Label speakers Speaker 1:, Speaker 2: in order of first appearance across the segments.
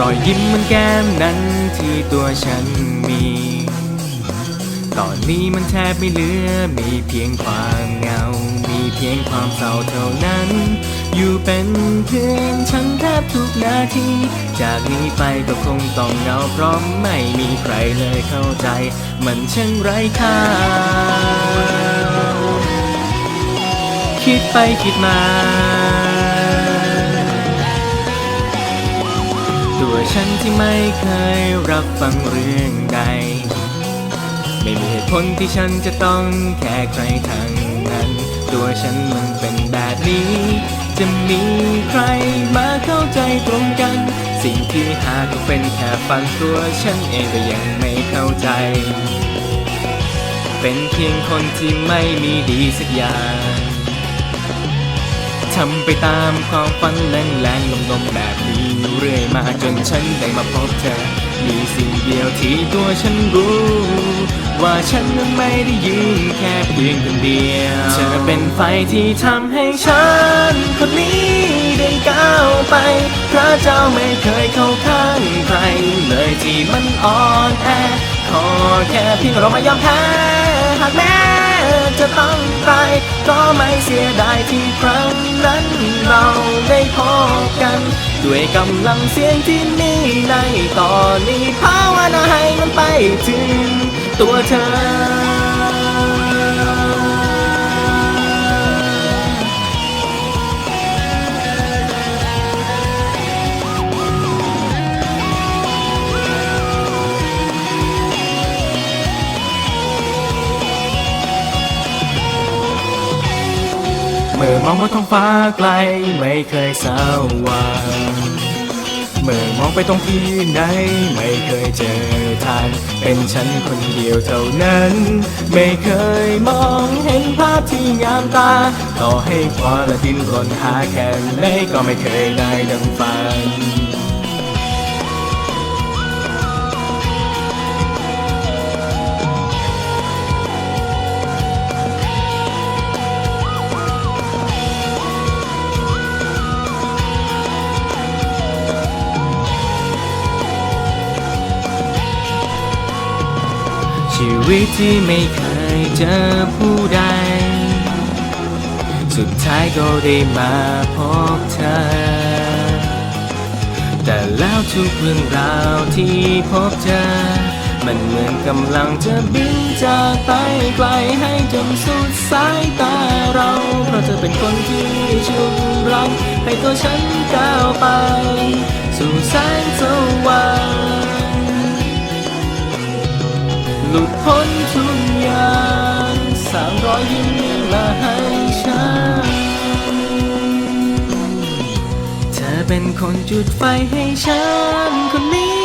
Speaker 1: รอยยิ้มมันแก้มนั้นที่ตัวฉันมี ตอนนี้มันแทบไม่เหลือ มีเพียงความเหงา มีเพียงความเศร้าเท่านั้น อยู่เป็นเพื่อนฉันแทบทุกนาที จากนี้ไปก็คงต้องเหงาเพราะไม่มีใครเลยเข้าใจ มันช่างไร้ค่าคิดไปคิดมา ที่ไม่เคยรับฟังเรื่องใด ไม่มีเหตุผลที่ฉันจะต้องแค่ใครทางนั้น ตัวฉันมันเป็นแบบนี้ จะมีใครมาเข้าใจตรงกัน สิ่งที่หาก็เป็นแค่ฝันตัวฉันเองก็ยังไม่เข้าใจ เป็นเพียงคนที่ไม่มีดีสักอย่าง ทำไปตามความฝันแรงแรงลมลมๆแบบนี้เรื่อยมาจนฉันได้มาพบเธอ มีสิ่งเดียวที่ตัวฉันรู้ ว่าฉันนั้นไม่ได้ยืนแค่เพียงคนเดียว เธอเป็นไฟที่ทำให้ฉัน คนนี้ได้ก้าวไป พระเจ้าไม่เคยเข้าข้างใคร เลยที่มันอ่อนแอขอแค่เพียงเราไม่ยอมแพ้หากแม้ จะต้องตายก็ไม่เสียดายที่ครั้งนั้นเราได้พบกัน ด้วยกำลังเสียงที่มีในตอนนี้ภาวนาให้มันไปถึงตัวเธอ มองบนท้องฟ้าไกลไม่เคยสว่างเมื่อมองไปตรงที่ไหนไม่เคยเจอทางเป็นฉันคนเดียวเท่านั้น ไม่เคยมองเห็นภาพที่งามตา ต่อให้ควาและดินรนหาแค่ไหนก็ไม่เคยได้ดังฝัน ชีวิตที่ไม่เคยเจอผู้ใด สุดท้ายก็ได้มาพบเธอ แต่แล้วทุกเรื่องราวที่พบเจอ มันเหมือนกำลังจะบินจากไปไกลให้จนสุดสายตาเรา เพราะเธอเป็นคนที่ชุบรักให้ตัวฉันก้าวไป สู่แสงสว่าง หลุดพ้นทุกอย่างสร้างรอยยิ้มมาให้ฉัน เธอเป็นคนจุดไฟให้ฉันคนนี้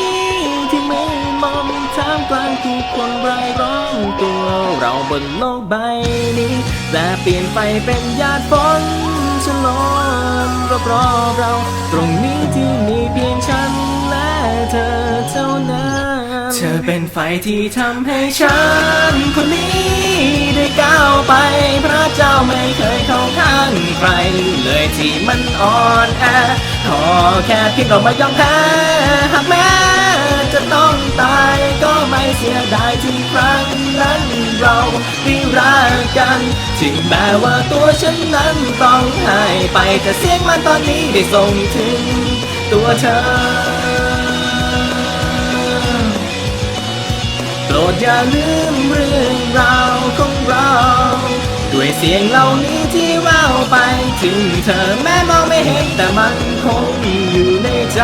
Speaker 1: ที่มือมอมท่ามกลางทุกคนรายร้องตัว เราบนโลกใบนี้ แต่เปลี่ยนไปเป็นหยาดฝนฉลมรอบๆเรา ตรงนี้ที่มีเพียง ธอเป็นไฟที่ทำให้ฉัน คนนี้ได้ก้าวไป พระเจ้าไม่เคยเข้าข้างใครเลยที่มันอ่อนแอขอแค่เพียงเราไม่ยอมแพ้หากแม้จะต้องตายก็ไม่เสียดายที่ครั้งนั้นเราได้รักกันถึงแม้ว่าตัวฉันนั้นต้องหายไปแต่เสียงมันตอนนี้ได้ส่งถึงตัวเธอ ดอย่าลืมเรื่องราวของเรา ด้วยเสียงเหล่านี้ที่แววไปถึงเธอแม้มองไม่เห็นแต่มันคงอยู่ในใจ